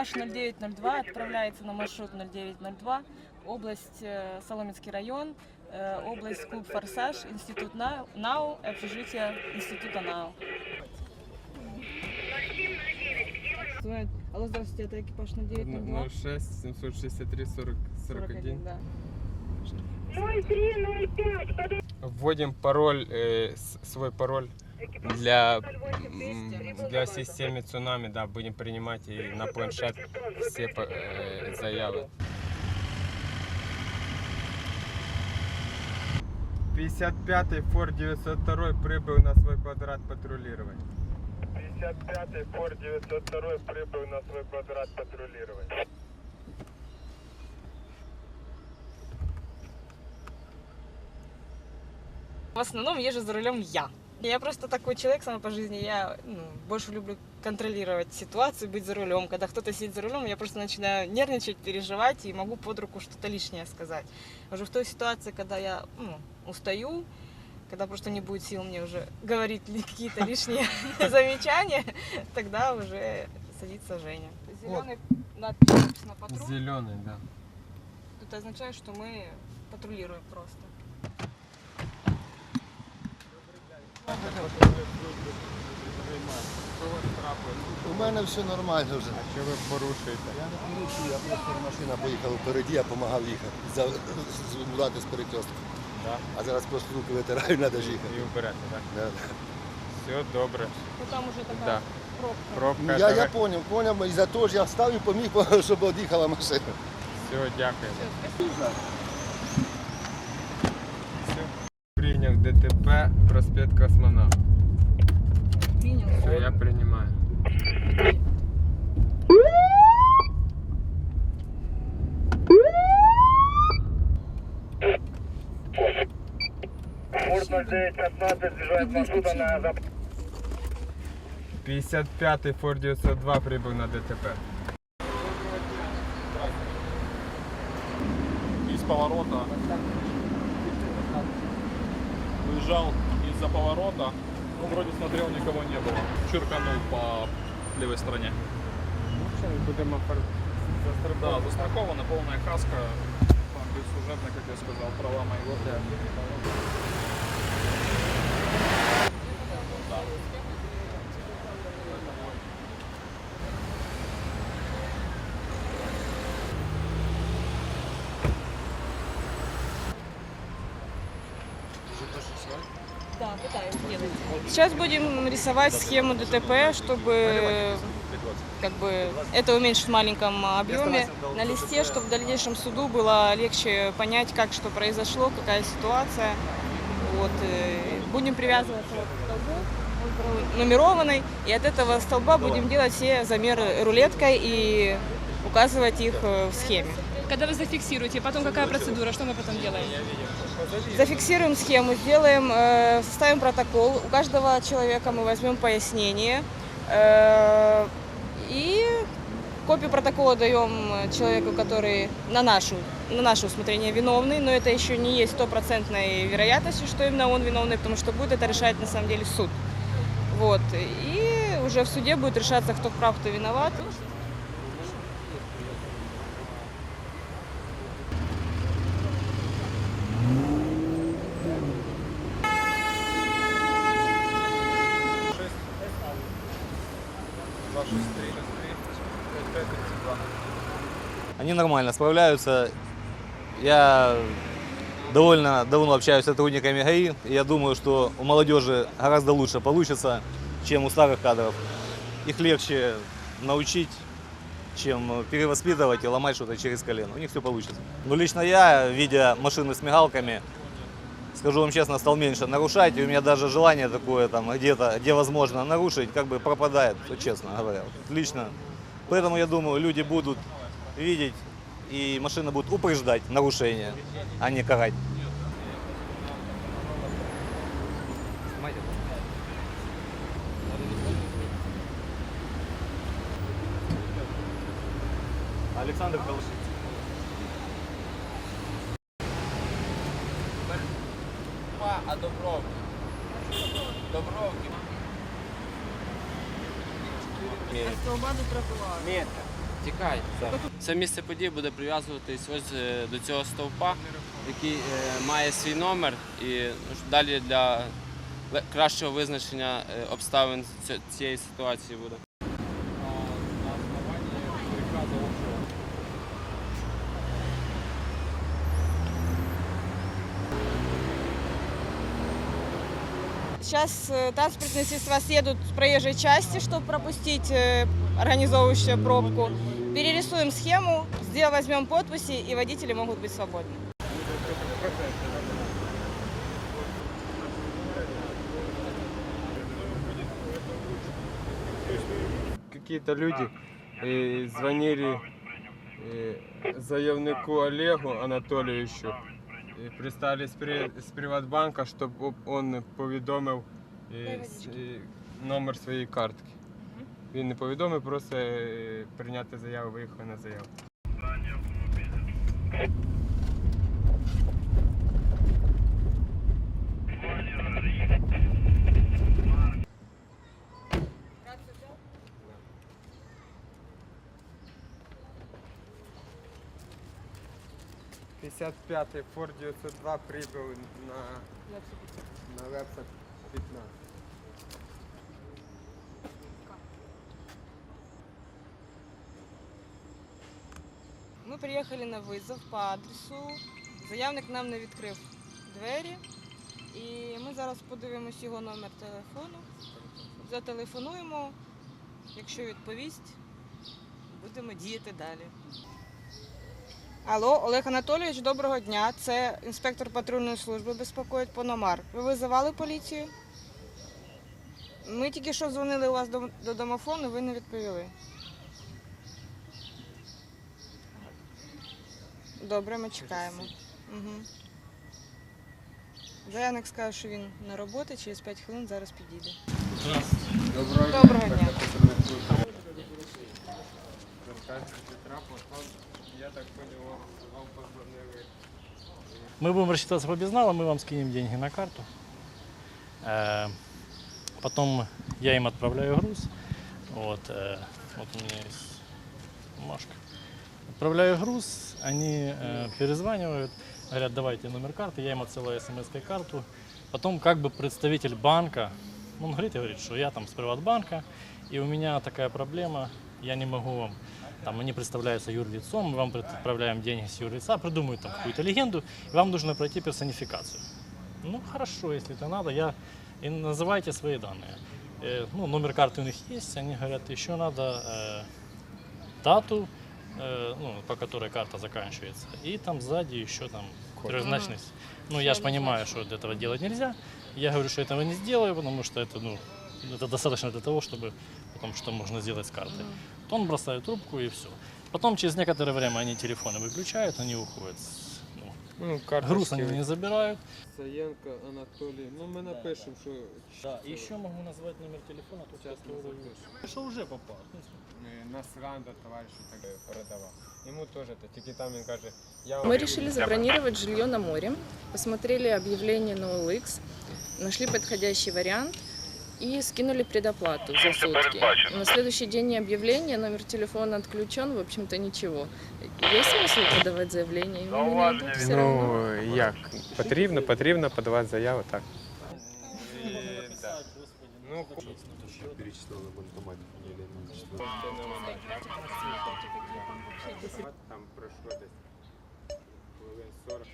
Экипаж 0902 отправляется на маршрут 0902, область э, Соломенский район, э, область клуб «Форсаж», институт НАУ, общежитие института НАУ. Алло, здравствуйте, это экипаж 0902? 06 763 40 41. да. 0305, подойдите. Вводим пароль, э, свой пароль для, для системы цунами, да, будем принимать и на планшет все э, заявы. 55-й Форд 902 прибыл на свой квадрат патрулирования. 55-й Форд 902 прибыл на свой квадрат патрулирования. В основном езжу за рулем я. Я просто такой человек сама по жизни. Я ну, больше люблю контролировать ситуацию, быть за рулем. Когда кто-то сидит за рулем, я просто начинаю нервничать, переживать и могу под руку что-то лишнее сказать. Уже в той ситуации, когда я ну, устаю, когда просто не будет сил мне уже говорить какие-то лишние замечания, тогда уже садится Женя. Зеленый надпись написано патруль. Зеленый, да. Это означает, что мы патрулируем просто. У мене все нормально вже. А що ви порушуєте? Я не порушую, я просто машина поїхала впереді, я допомагав їхати. За- Звати з перекрестка. Да. А зараз просто руки витираю, треба ж І їхати. вберете, так? Да. Все добре. Ну там уже такая Да. пробка. Пробка. Ну, Я, я поняв, поняв, і за те ж я встав і поміг, щоб од'їхала машина. Все, дякую. Все. ДТП, проспект Космонавт. Принял. Все, я приймаю. Форт 0915 съезжает с маршрута на запад. 55-й Ford 902 прибыл на ДТП. из поворота. Выезжал из-за поворота. Ну, вроде смотрел, никого не было. Чирканул по левой стороне. Будемо Да, застрахована полная каска. Там бесслужебно, как я сказал, права моего. Да, пытаемся делать. Сейчас будем рисовать схему ДТП, чтобы как бы это уменьшить в маленьком объеме на листе, чтобы в дальнейшем суду было легче понять, как что произошло, какая ситуация. Вот, э, будем привязываться к столбу, он и от этого столба будем делать все замеры рулеткой и указывать их э, в схеме. Когда вы зафиксируете, потом какая процедура, что мы потом делаем? Зафиксируем схему, сделаем, э, составим протокол. У каждого человека мы возьмем пояснение. э, и копию протокола даем человеку, который на, нашу, на наше усмотрение виновный, но это еще не есть стопроцентной вероятностью, что именно он виновный, потому что будет это решать на самом деле суд. Вот. И уже в суде будет решаться, кто прав, кто виноват. Они нормально справляются. Я довольно давно общаюсь с сотрудниками ГАИ. и Я думаю, что у молодежи гораздо лучше получится, чем у старых кадров. Их легче научить, чем перевоспитывать и ломать что-то через колено. У них все получится. Но лично я, видя машины с мигалками, скажу вам честно, стал меньше нарушать. И у меня даже желание такое там где-то, где возможно нарушить, как бы пропадает, честно говоря. Лично. Поэтому я думаю, люди будут видеть и машины будут упреждать нарушения, а не карать. Александр Колышев. А Добровки. Добровки. Столба до тротуару. Тікай. Це місце події буде прив'язуватись ось е, до цього стовпа, який е, має свій номер, і ну, ж далі для ле- кращого визначення е, обставин ці- цієї ситуації буде. На основании приказа общего. Сейчас э, транспортные средства съедут с проезжей части, чтобы пропустить э, организовывающую пробку. Перерисуем схему, сделаем, возьмем подписи, и водители могут быть свободны. Какие-то люди э, звонили э, заявнику Олегу Анатолійовичу, і пристали з, при, з Приватбанка, щоб він повідомив е, с- е, номер своєї картки. Він не повідомив, просто е, прийняти заяву, виїхав на заяву. – 55-й Ford 902 прибыл на, на Лепса 15. Ми приїхали на визов по адресу. Заявник нам не відкрив двері. І ми зараз подивимось його номер телефону. Зателефонуємо. Якщо відповість, будемо діяти далі. Алло, Олег Анатолійович, доброго дня. Це інспектор патрульної служби безпокоїть Пономар. Ви визивали поліцію? Ми тільки що дзвонили у вас до, до домофону, ви не відповіли. Добре, ми чекаємо. Угу. Заявник скаже, що він на роботі, через 5 хвилин зараз підійде. Доброго, Доброго дня. Черкаський Петра, потом, я так понял, вам- вам позвонили. Мы будем рассчитаться по безналу, мы вам скинем деньги на карту. Э, Потом я им отправляю груз. Вот, э, вот у меня есть бумажка. Отправляю груз, они э, перезванивают, говорят, давайте номер карты, я им отсылаю смс карту. Потом как бы представитель банка, он говорит, говорит, что я там с Приватбанка, и у меня такая проблема, я не могу вам там они представляются юрлицом, мы вам отправляем деньги с юрлица, придумают там какую-то легенду, и вам нужно пройти персонификацию. Ну хорошо, если это надо, я и называйте свои данные. Э, ну, номер карты у них есть, они говорят, еще надо э, дату, э, ну, по которой карта заканчивается, и там сзади еще там трехзначность. Ну, я же понимаю, что этого делать нельзя. Я говорю, что этого не сделаю, потому что это, ну, это достаточно для того, чтобы потом что можно сделать с картой. То он бросает трубку и все. Потом через некоторое время они телефоны выключают, они уходят. с- ну, Ну, груз они карточки. не забирают. Саєнко Анатолій. Ну, ми напишемо, що Да, и еще могу назвать номер телефона, тут Сейчас мы запишем. Что уже попал. е, нас Ранда, товариш, так е, передавав. Йому теж, то тільки там він каже, я Мы решили забронировать жилье на море, посмотрели объявление на OLX, нашли подходящий вариант и скинули предоплату за сутки. На следующий день объявления, номер телефона отключен, в общем-то ничего. Есть смысл подавать заявление? Его не найдут все равно. Ну, як? Потрібно, потрібно подавати заяву, так. Ну, Перечислили на банкоматі. там пройшло десь хвилин 40.